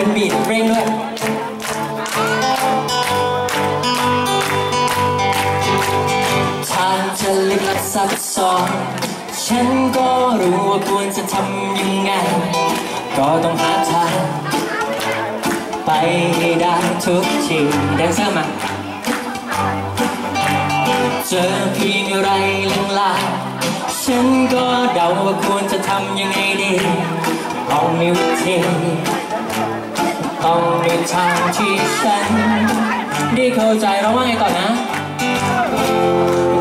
เป็นบีทเร่งด้วยทางจะลึกซับซ้อนฉันก็รู้ว่าควรจะทำยังไง ก็ต้องหาทางไปให้ได้ทุกทีแดนเซอร์มาเจอเพียงไรลางๆฉันก็เดาว่าควรจะทำยังไงดีต้องมีวิธี ต้องมีทางที่ฉันได้เข้าใจเราว่าไงต่อนนะ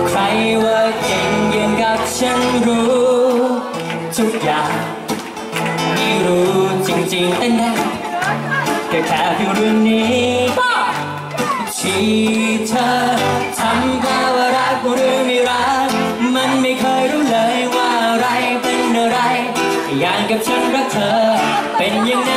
ใครว่าเก่งย่งกับฉันรู้ ทุกอย่างไม่รู้จริงๆเต้นได้แค่แค่เพียงเรื่องนี้ที่เธอทำแปลว่ารักหรือไม่รัก มันไม่เคยรู้เลยว่าอะไรเป็นอะไร อย่างกับฉันรักเธอเป็นย่าง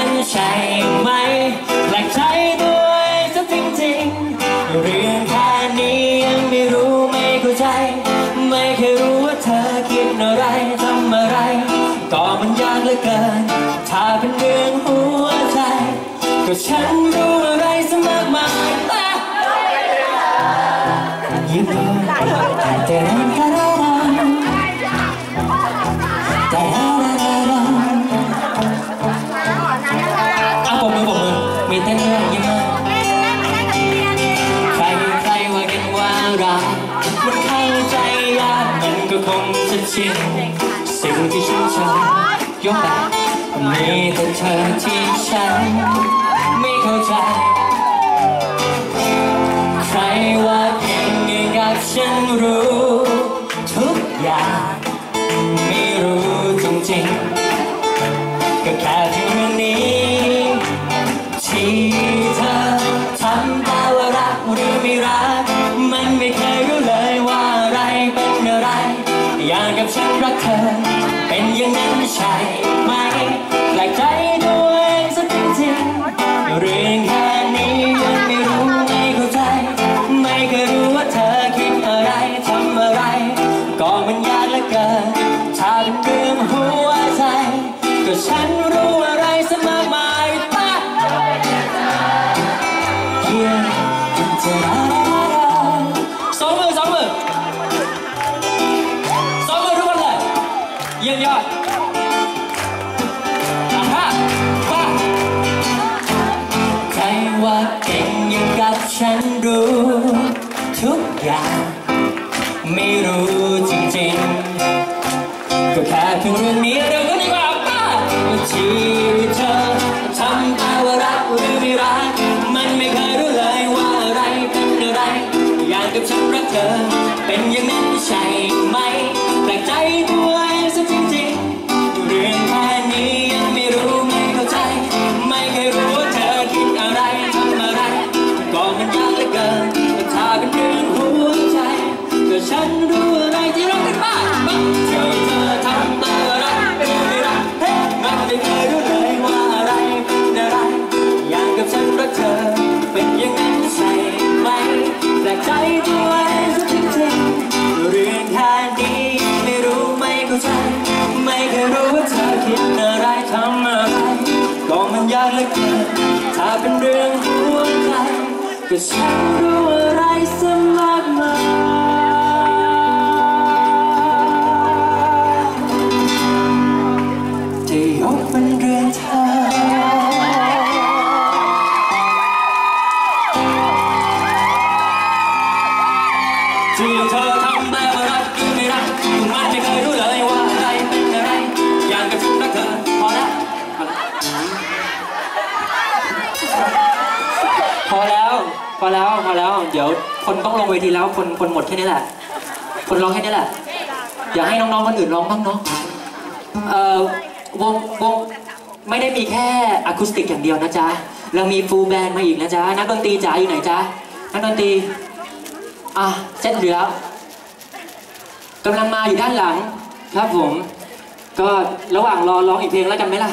อะไรทำอะไร ก็มันยากเหลือเกิน ถ้าเป็นเรื่องหัวใจ ก็ฉันรู้อะไรสมากมายแต่ยิ้มแต่แต่แต่แต่เอาปมมือปมมือมีเต้นด้วยยิ้มมากใครใครว่ากันว่ารักมันเข้าใจยาก ก็คงจะชินสิ่งที่ฉันชอบยกแบบมีแต่เธอที่ฉันไม่เข้าใจ ใครว่าเก่งอย่างกับฉันรู้ ทุกอย่างไม่รู้จริงๆก็แค่เพียงเรื่องนี้ที่เธอทำแต่ว่ารักหรือไม่รัก ยี่ยยอดอะห้าป้าใครว่าเก่งอย่างกับฉันรู้ ทุกอย่าง ไม่รู้จริงๆ ก็แค่เพียงเรื่องนี้เร็วก็ดีกว่าป้าที่เธอทำตาว่ารักหรือไม่รัก มันไม่เคยรู้เลยว่าอะไรเป็นอะไร อย่างกับฉันรักเธอ เป็นอย่างนั้นใช่ไหมแปลกใจ ใจตัวเองสักจริงเรื่องแค่นี้ไม่รู้ไม่เข้าใจ ไม่เคยรู้ว่าเธอคิดอะไรทำอะไรก็มันยากเหลือเกินถ้าเป็นเรื่องหัวใจก็ฉันรู้อะไรสมาก พอแล้วพอแล้ว เดี๋ยวคนต้องลงเวทีแล้ว คนคนหมดแค่นี้แหละ คนร้องแค่นี้แหละ อยากให้น้องๆคนอื่นร้องบ้างเนาะเอ่อวงวงไม่ได้มีแค่อะคูสติกอย่างเดียวนะจ๊ะเรามีฟูลแบนด์มาอีกนะจ๊ะนักดนตรีจ๋าอยู่ไหนจ๊ะนักดนตรีอะเสร็จอยู่แล้วกำลังมาอยู่ด้านหลังครับผม ก็ระหว่างรอร้องอีกเพลงแล้วกันไหมล่ะ